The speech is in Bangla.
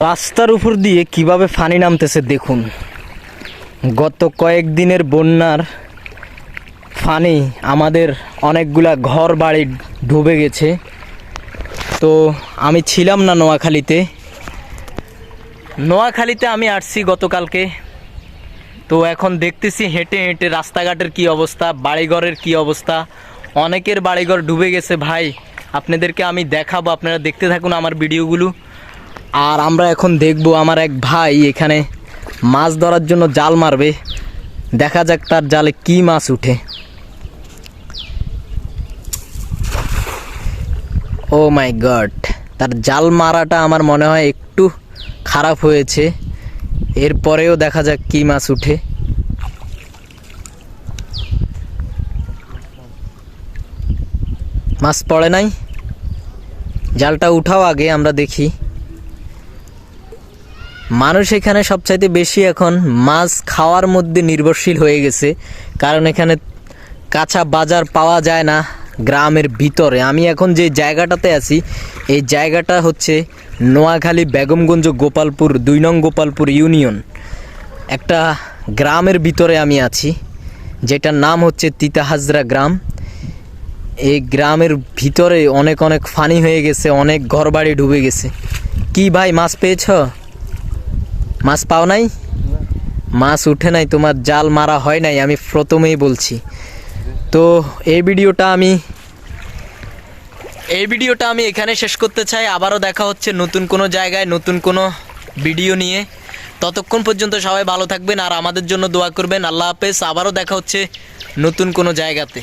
রাস্তার উপর দিয়ে কীভাবে ফানি নামতেছে দেখুন। গত কয়েকদিনের বন্যার ফানি আমাদের অনেকগুলা ঘর বাড়ি ডুবে গেছে। তো আমি ছিলাম না নোয়াখালীতে। নোয়াখালীতে আমি আসছি গতকালকে। তো এখন দেখতেছি হেঁটে হেঁটে রাস্তাঘাটের কি অবস্থা, বাড়িঘরের কি অবস্থা। অনেকের বাড়িঘর ডুবে গেছে ভাই। আপনাদেরকে আমি দেখাবো, আপনারা দেখতে থাকুন আমার ভিডিওগুলো। আর আমরা এখন দেখব আমার এক ভাই এখানে মাছ ধরার জন্য জাল মারবে। দেখা যাক তার জালে কি মাছ উঠে। ও মাই গড, তার জাল মারাটা আমার মনে হয় একটু খারাপ হয়েছে। এরপরেও দেখা যাক কি মাছ উঠে। মাছ পড়ে নাই? জালটা উঠাও আগে, আমরা দেখি। মানুষ এখানে সবচাইতে বেশি এখন মাছ খাওয়ার মধ্যে নির্ভরশীল হয়ে গেছে। কারণ এখানে কাঁচা বাজার পাওয়া যায় না গ্রামের ভিতরে। আমি এখন যে জায়গাটাতে আছি, এই জায়গাটা হচ্ছে নোয়াখালী বেগমগঞ্জ গোপালপুর দুই নং গোপালপুর ইউনিয়ন। একটা গ্রামের ভিতরে আমি আছি, যেটার নাম হচ্ছে তিতাহাজরা গ্রাম। এই গ্রামের ভিতরে অনেক অনেক ফানি হয়ে গেছে, অনেক ঘরবাড়ি ডুবে গেছে। কি ভাই, মাছ পেয়েছ? মাছ পাও নাই? মাছ উঠে নাই, তোমার জাল মারা হয় নাই, আমি প্রথমেই বলছি। তো এই ভিডিওটা আমি এই ভিডিওটা আমি এখানে শেষ করতে চাই। আবারও দেখা হচ্ছে নতুন কোনো জায়গায়, নতুন কোনো ভিডিও নিয়ে। ততক্ষণ পর্যন্ত সবাই ভালো থাকবেন আর আমাদের জন্য দোয়া করবেন। আল্লাহ হাফেজ, আবারও দেখা হচ্ছে নতুন কোনো জায়গাতে।